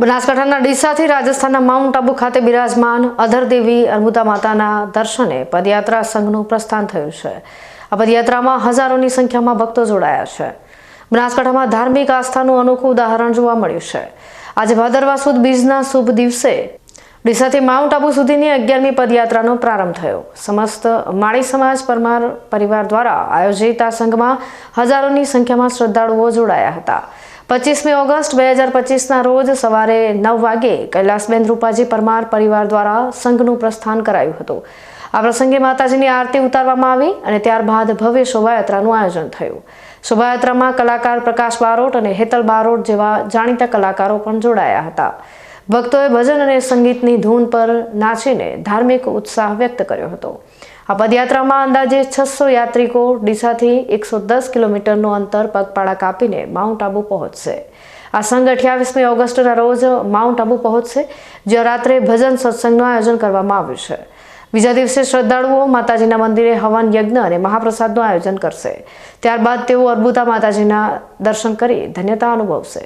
બનાસકાંઠાના ડીસાથી રાજસ્થાનના માઉન્ટ આબુ ખાતે બિરાજમાન અધરદેવી અર્બુદા માતાના દર્શને પદયાત્રા સંઘનું પ્રસ્થાન થયું છે. આ પદયાત્રામાં હજારોની સંખ્યામાં ભક્તો જોડાયા છે. બનાસકાંઠામાં ધાર્મિક આસ્થાનું અનોખું ઉદાહરણ જોવા મળ્યું છે. આજે ભાદરવા સુદ બીજના શુભ દિવસે ડીસાથી માઉન્ટ આબુ સુધીની અગિયારમી પદયાત્રાનો પ્રારંભ થયો. સમસ્ત માળી સમાજ પરમાર પરિવાર દ્વારા આયોજિત આ સંઘમાં હજારોની સંખ્યામાં શ્રદ્ધાળુઓ જોડાયા હતા. પચીસમી ઓગસ્ટ બે હજાર પચીસના રોજ સવારે નવ વાગે કૈલાસબેન રૂપાજી પરમાર પરિવાર દ્વારા સંઘનું પ્રસ્થાન કરાયું હતું. આ પ્રસંગે માતાજીની આરતી ઉતારવામાં આવી અને ત્યારબાદ ભવ્ય શોભાયાત્રાનું આયોજન થયું. શોભાયાત્રામાં કલાકાર પ્રકાશ બારોટ અને હેતલ બારોટ જેવા જાણીતા કલાકારો પણ જોડાયા હતા. ભક્તોએ ભજન અને સંગીતની ધૂન પર નાચીને ધાર્મિક ઉત્સાહ વ્યક્ત કર્યો હતો. આ પદયાત્રામાં અંદાજે છસો યાત્રિકો ડીસાથી એકસો દસ કિલોમીટરનું અંતર પગપાળા કાપીને માઉન્ટ આબુ પહોંચશે. આ સંઘ અઠ્યાવીસમી ઓગસ્ટના રોજ માઉન્ટ આબુ પહોંચશે, જ્યાં રાત્રે ભજન સત્સંગનું આયોજન કરવામાં આવ્યું છે. બીજા દિવસે શ્રદ્ધાળુઓ માતાજીના મંદિરે હવન યજ્ઞ અને મહાપ્રસાદનું આયોજન કરશે. ત્યારબાદ તેઓ અર્બુદા માતાજીના દર્શન કરી ધન્યતા અનુભવશે.